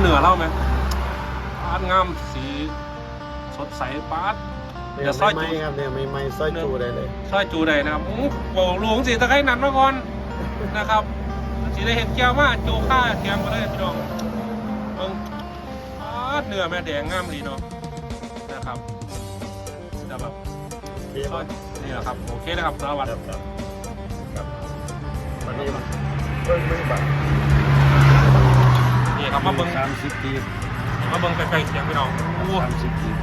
เหนือเล่าไหมปาดงามสีสดใสปาดเนี่ยเดี๋ยวซอยไม่จูไหมครับเนี่ยไม่ไม่ซอยจูได้เลยซอยจูได้นะครับอู้โหหลวงสีตะไคร้นันมาก่อนนะครับสีได้เห็ดเกียวมาจูข้าแกมมาเลยพี่น้องเบิ่งปาดเนื้อแม่แดงงามดีเนาะนะครับจะแบบโอเคซอยนี่แหละครับโอเคนะครับสวัสคดีรับครับครับวันนี้มาเบิ้งเบิ้งบัตร นี่ครับมาเบิ้งสามสิบกีบมาเบิ้งใกล้ๆเคียงพี่น้องอู้สามสิบกีบ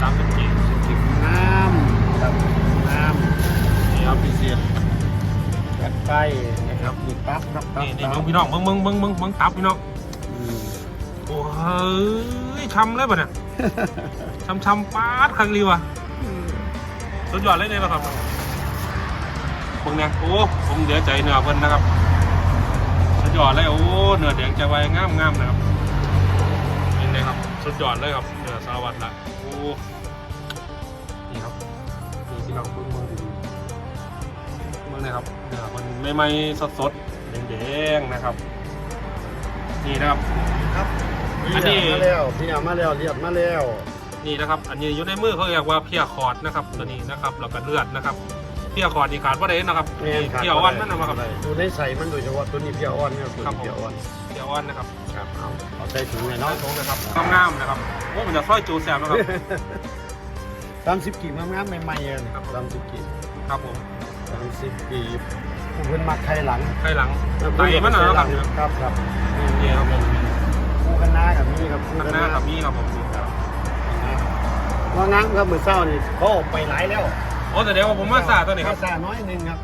สามสิบจีกีบน้ำครับน้ำนี่ครับพิเศษกัดไปนะครับนี่ตับครับตับนี่นี่ตัเบิ้บงพี่น้องเบิ้งเบิ้งเบิ้งเบิ้งเบิ้งตับพี่น้องอืมโอ้เฮ้ยช้ำเลยป่ะเนี่ยช้ำช้ำปาดคักรีว่ะสุดยอดเลยเนี่ยนะครับเบิ้งเนี่ยโอ้ผมเหลือใจเนื้อเพิ่นนะครับสุด ยอดเลยโอ้เนื้อแดงใจไวงามงามนะครับนี่เลยครับสุดยอดเลยครับเนื้อสารวัตรละโอ้นี่ครับนี่พี่น้องเบิ้งเบิ้งดีๆเบิ้งเลยครับเนื้อมันไม่ไม่สดสดๆแดงๆนะครับ นี่นะครับครับอันนี้เรียบมาแล้วพี่เอามาแล้วเรียบมาแล้วนี่นะครับ อันนี้อยู่ในมือเขาเรียกว่าเพียคอร์ดนะครับตัวนี้นะครับแล้วก็เลือดนะครับ เพียคอร์ดนี่ขาดว่าได้นะครับแม่นนี่ขาดเพียอ่อนนั่นนะครับ่บได้ดูในใส่มันโดยเฉพาะตัวนี้เพียอ่อนเนี่ยตัวครับนี้ผม เพียอ่อนเพียอ่อนนะครับครับเอาเอาใส่ถุงเลยน้อเนาะยโถงนะครับงามๆนะครับโอ้มันจะซอยจูแซมนะครับสามสิบกีบงามๆใหม่ๆเลยนะครับสามสิบกีบครับผมสามสิบกีบผู้เพิ่นมักไข่หลังไข่หลังไตมันนะครัครับครับนี่ครับผมคู่กันหน้ากับนี่ครับคู่ข้างกันหน้ากับนี่ครับผมครับว่างั้นครับมือเศร้านี่เขาออกไปหลายแล้ว โอ้แต่เดี๋ยวผมมาซาตัวนี้ครับซาน้อยหนึงครับ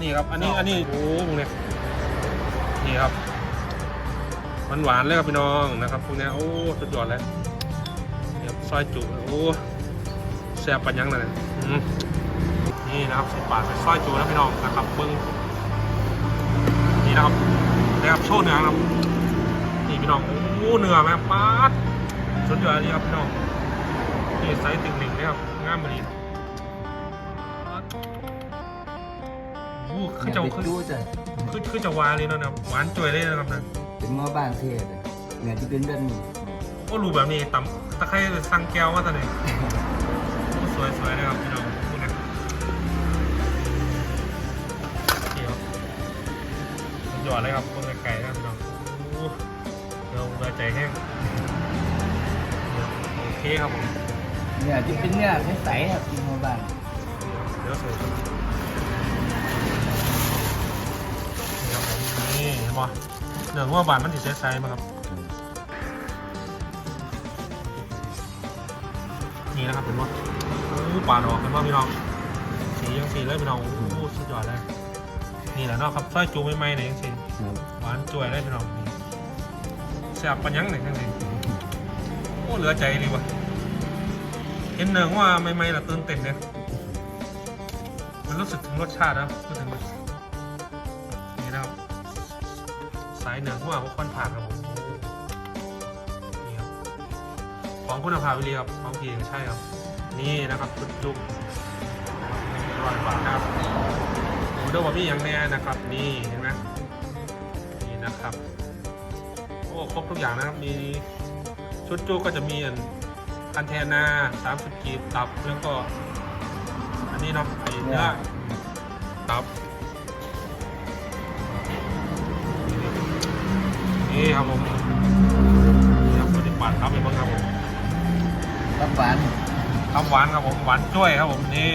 นี่ครับ อันนี้ อันนี้ โอ้พวกเนี้ยนี่ครับ มันหวานๆเลยครับพี่น้องนะครับพวกเนี้ย โอ้สุดยอดเลยนี่ครับซอยจูโอ้แซ่บปัญญังเลยอืมนี่นะครับสิบบาทเป็นซอยจูนะพี่น้องนะครับเบิ้งนี่นะครับนะครับโชว์เนื้อนะครับ นี่พี่น้อง โอ้เนื้อแม่ป๊าดสุดยอดเลยครับพี่น้อง นี่ไซส์ติ่งหลิงนะครับงามดีป๊าด อ้คือจะไปคือจู้จ้ะคือคือจะหวานเลยเนาะนะครับหวานจ่วยเลยนะครับนะเป็นหม้อบ้านเทศอะเนี่ยที่เป็นแบบนี้โอ้รูแบบนี้ตำตะไคร้สั่งแก้วมาตอนไหนโอ้สวยสวยนะครับพี่น้องพูดนะเดี๋ยวสุดยอดเลยครับพวกไก่นะครับพี่น้องโอ้เดี๋ยวเบื่อใจแห้งโอเคครับผมเนี่ยที่เป็นเนี่ยใสๆครับที่หม้อบ้านเดี๋ยวเสิร์ฟ นี่เห็นป่ะเนื้องัวบานมันติดไซส์มาครับ นี่นะครับเป็นว่าโอ้ป่าดอกเป็นว่าพี่น้อง สียังสีเลยพี่น้องโอ้สุดยอดเลยนี่แหละเนาะครับซอยจูไม่ไหมเนี่ยยังสีครับหวานจ่วยเลยพี่น้องนี่แซ่บปัญญังหนึ่งทั้งนี้โอ้เหลือใจดีว่ะเห็นเนื้อว่าไม่ไหมละตื่นเต้นเนี่ยมันรู้สึกถึงรสชาตินะรู้ถึง สายเหนื้อว่าพวกควันผ่านครับผมนี่ครับของคุณภาพวิรีครับของพีใช่ครับ นี่นะครับจุกจุกร้อยบาทนะครับหมูเดอร์บะมีอย่างแน่นะครับ นี่เห็นไหมนี่นะครับ โอ้ครบทุกอย่างนะครับ มีชุดจุกก็จะมีอันคันเทนา30กีบตับแล้วก็ อันนี้เนาะไอเนื้อตับ นี่ครับผมนี่ครับปฏิบัติครับเป็นบ้างครับผมรับหวานทำหวานครับผมหวานจ้วยครับผมนี่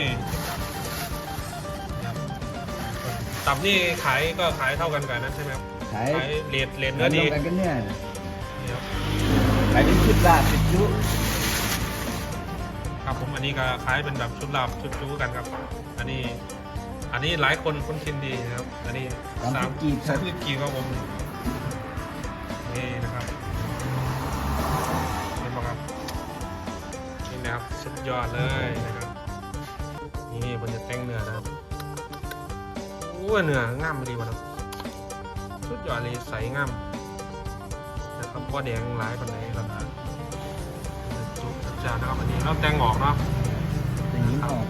ตับนี่ขายก็ขายเท่ากันกันนั้นใช่ไหมครับขายขายเลดเลดเนื้อดีรวมกันกันเนี่ยนี่ครับขายเป็นชุดลาบเป็นจุครับผมอันนี้ก็ขายเป็นแบบชุดลาบชุดจูกันครับ อันนี้อันนี้หลายคนคุ้นชินดีนะครับ อันนี้สามสิบกีบคสารัมบสิบกีบครับผม นี่นะครับเห็นไหมครับนี่นะครับสุดยอดเลยนะครับนี่บนจะแต่งเนื้อนะครับโอ้ยเนื้องามดีวะเนาะสุดยอดเลยใสงามนะครับว่าแดงหลายปันไหนแล้วนะจุกจัดจ้านนะครับอันนี้เราแต่งออกเนาะอย่างนี้ออก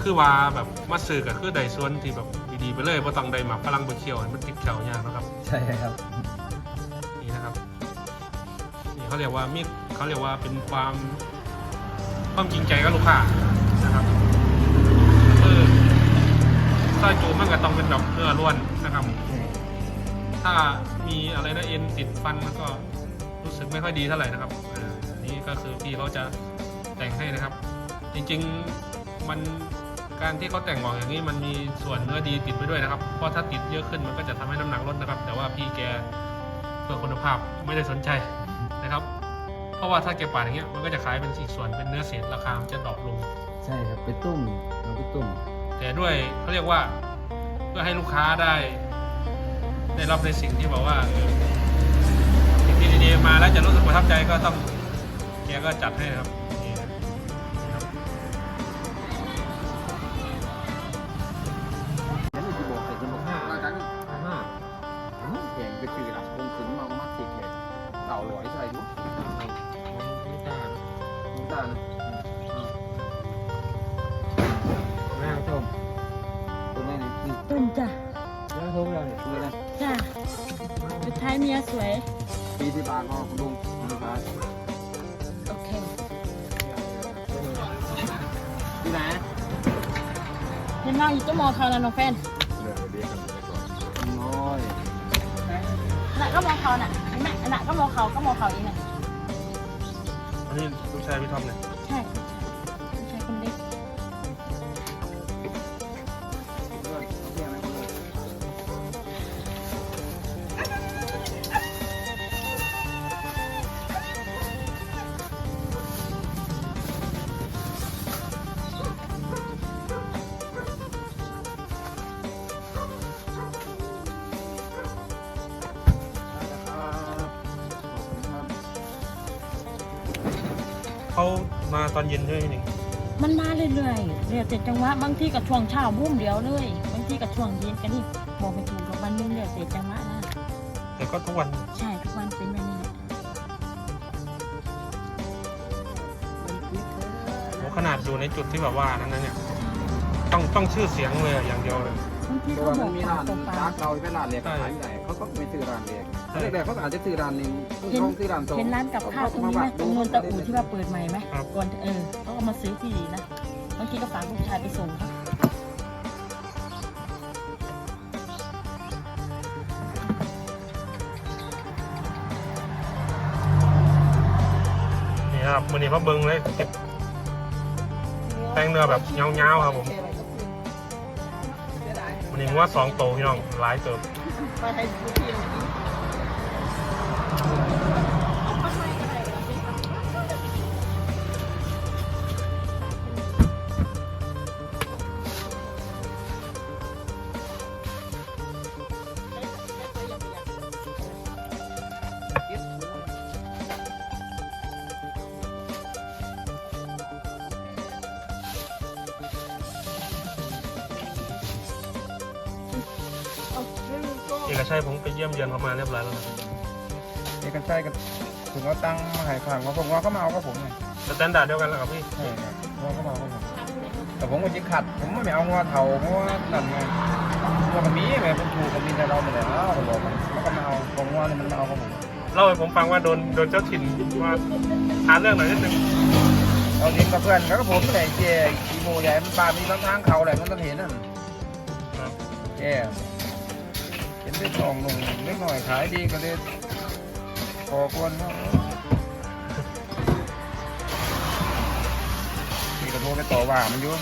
คือว่าแบบมาซื้อก็คือใดส่วนที่แบบดีๆไปเลยเพราะต้องใดหมักพลังบะเคียวให้มันติดเขียวยากนะครับ ใช่ครับนี่นะครับ เขาเรียกว่ามีเขาเรียกว่าเป็นความความจริงใจกับลูกค้านะครับคือซอยจูมันก็ต้องเป็นแบบเนื้อล้วนนะครับ ถ้ามีอะไรนะเอ็นติดฟันมันก็รู้สึกไม่ค่อยดีเท่าไหร่นะครับนนี้ก็คือพี่เขาจะแต่งให้นะครับ จริงๆมันการที่เขาแต่งออกอย่างนี้มันมีส่วนเนื้อดีติดไปด้วยนะครับ เพราะถ้าติดเยอะขึ้นมันก็จะทำให้น้ำหนักลดนะครับ แต่ว่าพี่แกเพื่อคุณภาพไม่ได้สนใจ นะครับ เพราะว่าถ้าแกปาดอย่างเงี้ยมันก็จะขายเป็นอีกส่วนเป็นเนื้อเศษราคามันจะดรอปลง ใช่ครับไปตุ้มเอาไปตุ้ม แต่ด้วยเขาเรียกว่าเพื่อให้ลูกค้าได้ ได้รับในสิ่งที่บอกว่าเออสิ่งที่ดีๆมาแล้วจะรู้สึกประทับใจก็ต้องแกก็จัดให้นะครับนี่นะครับานะแม่ชมตัวแม่นี่คือตุ่มจ้ะแม่ชมเราเนี่ยตัวนะจ้ะสุดท้ายเมียสวยปีที่บางก็คุณลุงนะครับโอเคที่ไหนเห็นว่าอยู่ต้นมอเขาแล้วน้องแฟนน้อยน่ะก็มอเขาน่ะเห็นไหมน่ะก็มอเขาก็มอเขาอีกน่ะ อันนี้ลูกชายพี่ทอมเนี่ย ใช่ผู้ มาตอนเย็นใช่ไหมพี่หนึ่งมันมาเรื่อยๆเรื่อยแต่จังหวะบางทีกับช่วงเช้าบุ้มเดียวเลย บางทีกับช่วงเย็นกันนี่บอกไม่ถูกหรอกวันนึงเรื่อยแต่จังหวะนะแต่ก็ทุกวันใช่ทุกวันเป็นแบบนี้แหละโหขนาดอยู่ในจุดที่แบบว่านั้นนะเนี่ยต้องต้องชื่อเสียงเลยอะอย่างเดียวเลยบางทีตัวเขาบมัอนกมีปาร้ากนต่อปาร้ากนเราเป็นร้านเล็กขายที่ไหนเขาก็ไม่ซื้อร้านเล็ก ใช่แรกๆเขาอาจจะซื้อร้านหนึ่งต้องซื้อร้านสองเห็นร้านกับข้าวตรงนี้ไหมตรงนนตะอูที่ว่าเปิดใหม่ไหมครับก่อนเออเขาก็มาซื้อที่ดีนะบางทีก็ฝากลูกชายไปส่งเขานี่ครับมือนี้เขาเบิ้งเลยเก็บแป้งเนื้อแบบเงาๆครับผมวันนี้ว่าสองโตพี่น้องหลายเติบ เอกชัยผมไปเยี่ยมเยือนเขามาเรียบร้อยแล้วนะ อกชัยกันถึงเอาตังค์มาให้ข้างว่าผมว่าเขามาเอากับผมไงสแตนดาร์ดเดียวกันแล้วกับพี่ ใช่ครับว่าเขามาเอากับผมแต่ผมก็จิขัด ผมไม่เอางอเถาเพราะว่านั่นไงว่ามันมีไงเป็นครูก็มีแต่เราไม่ได้เอาเขาบอกมันเขาก็มาเอาของงอนี่มันมาเอากับผมเล่าให้ผมฟังว่าโดนโดนเจ้าถิ่นว่าหาเรื่องหน่อยนิดนึงเอาดินกับเพื่อนแล้วก็ผมไหนเจ๊กีโมใหญ่มันปามีทั้งทางเขาแหละมันต้องเห็นนั่นครับแกเห็นได้ทองลงเล็กหน่อยขายดีก็เลย ขอกวนเขานี่ก็โทรไปต่อว่ามันอยู่